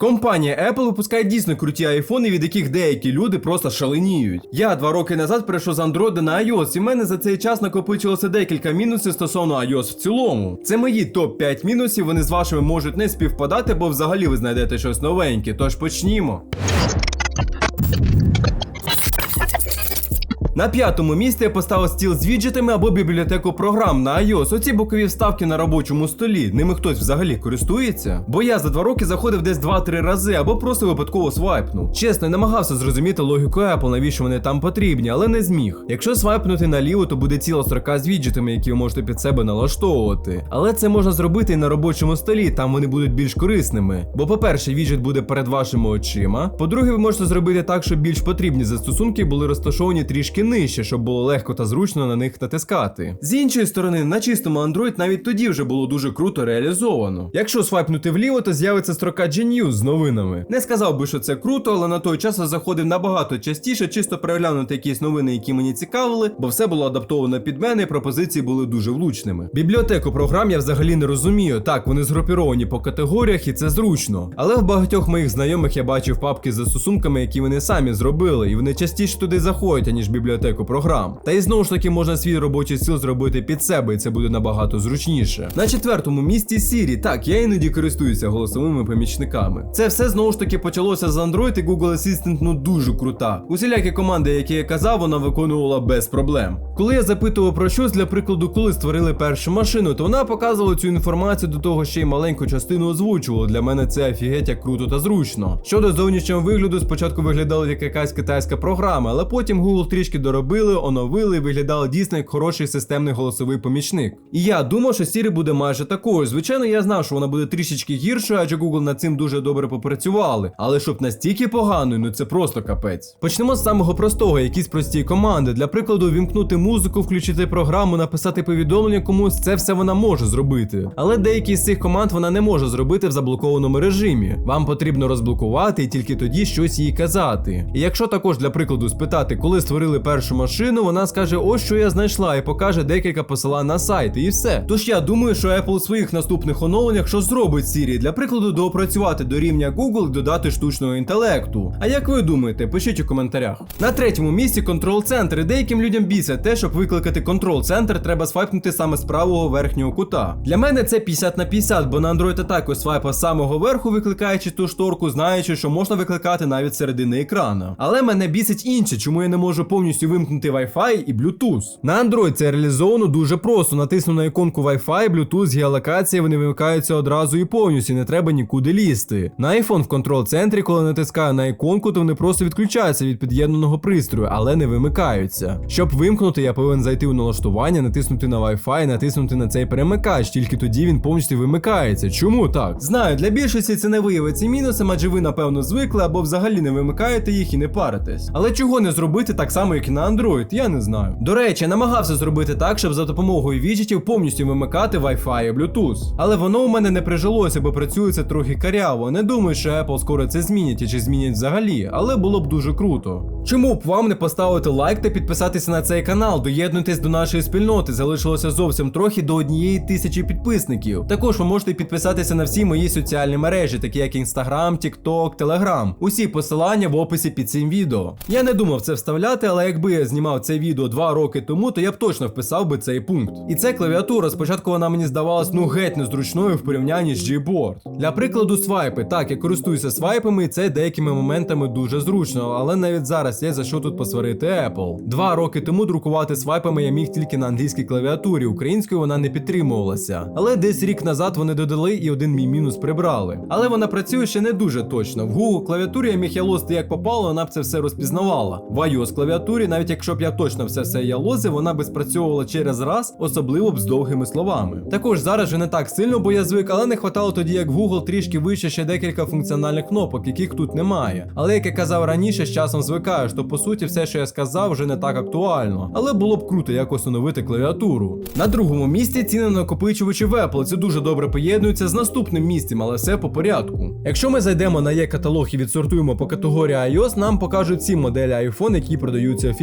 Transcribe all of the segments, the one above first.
Компанія Apple випускає дійсно круті айфони, від яких деякі люди просто шаленіють. Я два роки назад перейшов з Android на iOS, і в мене за цей час накопичилося декілька мінусів стосовно iOS в цілому. Це мої топ-5 мінусів, вони з вашими можуть не співпадати, бо взагалі ви знайдете щось новеньке. Тож почнімо. На п'ятому місці я поставив стіл з віджитами або бібліотеку програм на iOS. Оці бокові вставки на робочому столі. Ними хтось взагалі користується? Бо я за два роки заходив десь 2-3 рази або просто випадково свайпнув. Чесно, намагався зрозуміти логіку Apple, навіщо вони там потрібні, але не зміг. Якщо свайпнути наліво, то буде ціла строка з віджитами, які ви можете під себе налаштовувати. Але це можна зробити і на робочому столі, там вони будуть більш корисними. Бо, по-перше, віджит буде перед вашими очима. По-друге, ви можете зробити так, щоб більш потрібні застосунки були розташовані трішки нижче, щоб було легко та зручно на них натискати. З іншої сторони, на чистому Android навіть тоді вже було дуже круто реалізовано. Якщо свайпнути вліво, то з'явиться строка Genius з новинами. Не сказав би, що це круто, але на той час я заходив набагато частіше, чисто переглянути якісь новини, які мені цікавили, бо все було адаптовано під мене, і пропозиції були дуже влучними. Бібліотеку програм я взагалі не розумію. Так, вони згрупіровані по категоріях, і це зручно. Але в багатьох моїх знайомих я бачив папки з застосунками, які вони самі зробили, і вони частіше туди заходять, аніж в бібліотеку програм. Та і знову ж таки можна свій робочий стіл зробити під себе, і це буде набагато зручніше. На четвертому місці Siri. Так, я іноді користуюся голосовими помічниками. Це все знову ж таки почалося з Android і Google Assistant ну дуже крута. Усілякі команди, які я казав, вона виконувала без проблем. Коли я запитував про щось, для прикладу, коли створили першу машину, то вона показувала цю інформацію до того, ще й маленьку частину озвучувала. Для мене це офігеть як круто та зручно. Щодо зовнішнього вигляду, спочатку виглядало як якась китайська програма, але потім Google трішки доробили, оновили виглядало дійсно як хороший системний голосовий помічник. І я думав, що Siri буде майже такою. Звичайно, я знав, що вона буде трішечки гіршою, адже Google над цим дуже добре попрацювали. Але щоб настільки поганою, ну це просто капець. Почнемо з самого простого, якісь прості команди. Для прикладу, вімкнути музику, включити програму, написати повідомлення комусь, це все вона може зробити. Але деякі з цих команд вона не може зробити в заблокованому режимі. Вам потрібно розблокувати і тільки тоді щось їй казати. І якщо також для прикладу спитати, коли створили першу машину, вона скаже, ось що я знайшла, і покаже декілька посилань на сайти, і все. Тож я думаю, що Apple у своїх наступних оновленнях що зробить Siri, для прикладу, доопрацювати до рівня Google і додати штучного інтелекту. А як ви думаєте, пишіть у коментарях. На третьому місці контрол-центр. Деяким людям бісять те, щоб викликати контрол-центр, треба свайпнути саме з правого верхнього кута. Для мене це 50 на 50, бо на Android також свайпа з самого верху, викликаючи ту шторку, знаючи, що можна викликати навіть середини екрана. Але мене бісить інше, чому я не можу повністю вимкнути Wi-Fi і Bluetooth. На Android це реалізовано дуже просто. Натисну на іконку Wi-Fi, Bluetooth, геолокація, вони вимикаються одразу і повністю, не треба нікуди лізти. На iPhone в контрол-центрі, коли натискаю на іконку, то вони просто відключаються від під'єднаного пристрою, але не вимикаються. Щоб вимкнути, я повинен зайти у налаштування, натиснути на Wi-Fi, натиснути на цей перемикач, тільки тоді він повністю вимикається. Чому так? Знаю, для більшості це не виявиться мінусом, адже ви напевно звикли або взагалі не вимикаєте їх і не паритесь. Але чого не зробити так само, як і на Android, я не знаю. До речі, намагався зробити так, щоб за допомогою віджитів повністю вимикати Wi-Fi і Bluetooth. Але воно у мене не прижилося, бо працює це трохи каряво. Не думаю, що Apple скоро це змінять і чи змінять взагалі, але було б дуже круто. Чому б вам не поставити лайк та підписатися на цей канал? Доєднуйтесь до нашої спільноти. Залишилося зовсім трохи до однієї тисячі підписників. Також ви можете підписатися на всі мої соціальні мережі, такі як Instagram, TikTok, Telegram. Усі посилання в описі під цим відео. Я не думав це вставляти, але якби я знімав це відео два роки тому, то я б точно вписав би цей пункт. І це клавіатура. Спочатку вона мені здавалась ну геть незручною в порівнянні з Gboard. Для прикладу, свайпи. Так, я користуюся свайпами, і це деякими моментами дуже зручно, але навіть зараз є за що тут посварити Apple. Два роки тому друкувати свайпами я міг тільки на англійській клавіатурі, українською вона не підтримувалася. Але десь рік назад вони додали і один мій мінус прибрали. Але вона працює ще не дуже точно. В Google клавіатурі я міг ялозити як попало, вона б це все розпізнавала. В iOS клавіатурі, навіть якщо б я точно все все ялозив, вона би спрацьовувала через раз, особливо б з довгими словами. Також зараз вже не так сильно, бо я звик, але не хватало тоді, як в Google трішки вище ще декілька функціональних кнопок, яких тут немає. Але як я казав раніше, з часом звикаєш, то по суті все, що я сказав, вже не так актуально. Але було б круто якось оновити клавіатуру. На другому місці ціни на накопичувачі в Apple. Це дуже добре поєднується з наступним місцем, але все по порядку. Якщо ми зайдемо на є каталог і відсортуємо по категорії iOS, нам покажуть ці моделі iPhone, які продаються офіційно.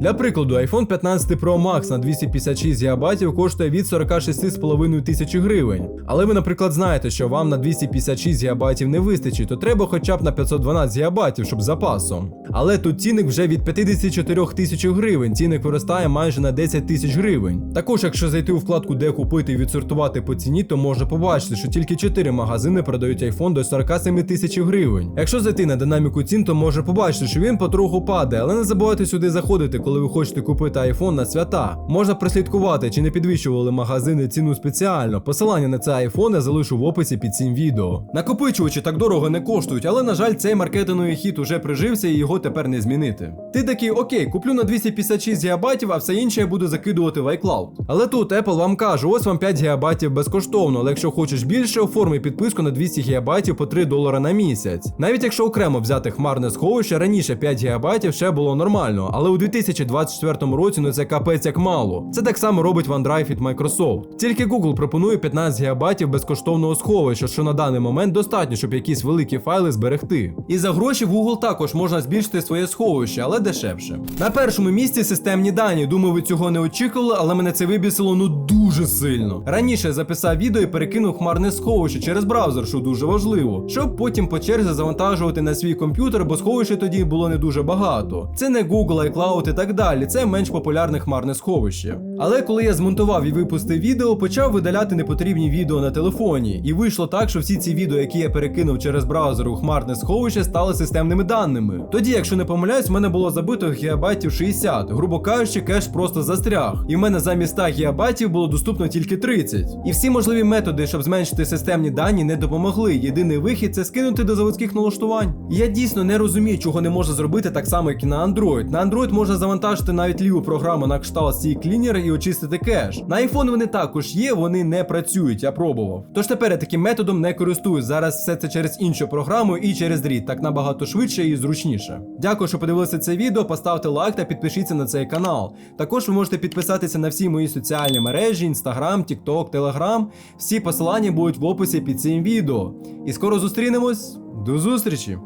Для прикладу, iPhone 15 Pro Max на 256 ГБ коштує від 46,5 тисячі гривень. Але ви, наприклад, знаєте, що вам на 256 ГБ не вистачить, то треба хоча б на 512 ГБ, щоб з запасом. Але тут цінник вже від 54 тисяч гривень, цінник виростає майже на 10 тисяч гривень. Також, якщо зайти у вкладку де купити і відсортувати по ціні, то можна побачити, що тільки 4 магазини продають iPhone до 47 тисяч гривень. Якщо зайти на динаміку цін, то можна побачити, що він потроху падає, але не забувайте сюди заходити, коли ви хочете купити iPhone на свята. Можна прослідкувати, чи не підвищували магазини ціну спеціально. Посилання на цей iPhone я залишу в описі під цим відео. Накопичувачі так дорого не коштують, але на жаль, цей маркетинговий хід уже прижився і його тепер не змінити. Ти такий, окей, куплю на 256 ГБ, а все інше я буду закидувати в iCloud. Але тут Apple вам каже, ось вам 5 ГБ безкоштовно, але якщо хочеш більше, оформи підписку на 200 ГБ по 3 долара на місяць. Навіть якщо окремо взяти хмарне сховище, раніше 5 ГБ ще було нормально, але у 2024 році ну це капець як мало. Це так само робить OneDrive від Microsoft. Тільки Google пропонує 15 ГБ безкоштовного сховища, що на даний момент достатньо, щоб якісь великі файли зберегти. І за гроші в Google також можна збільшити своє сховище, але дешевше. На першому місці системні дані. Думаю, ви цього не очікували, але мене це вибісило ну дуже сильно. Раніше я записав відео і перекинув хмарне сховище через браузер, що дуже важливо, щоб потім по черзі завантажувати на свій комп'ютер, бо сховище тоді було не дуже багато. Це не Google, iCloud і так далі. Це менш популярне хмарне сховище. Але коли я змонтував і випустив відео, почав видаляти непотрібні відео на телефоні. І вийшло так, що всі ці відео, які я перекинув через браузер у хмарне сховище, стали системними даними. Тоді, якщо не помиляюсь, в мене було забито гігабайтів 60. Грубо кажучи, кеш просто застряг. І в мене замість 100 гігабайтів було доступно тільки 30. І всі можливі методи, щоб зменшити системні дані, не допомогли. Єдиний вихід це скинути до заводських налаштувань. Я дійсно не розумію, чого не можна зробити так само, як і на Android. На Android можна завантажити навіть ліву програму на кшталт C Cleaner і очистити кеш. На iPhone вони також є, вони не працюють, я пробував. Тож тепер я таким методом не користуюсь. Зараз все це через іншу програму і через дріт, так набагато швидше і зручніше. Дякую, що подивилися це відео. Поставте лайк та підпишіться на цей канал. Також ви можете підписатися на всі мої соціальні мережі: Instagram, TikTok, Telegram. Всі посилання будуть в описі під цим відео. І скоро зустрінемось. До зустрічі!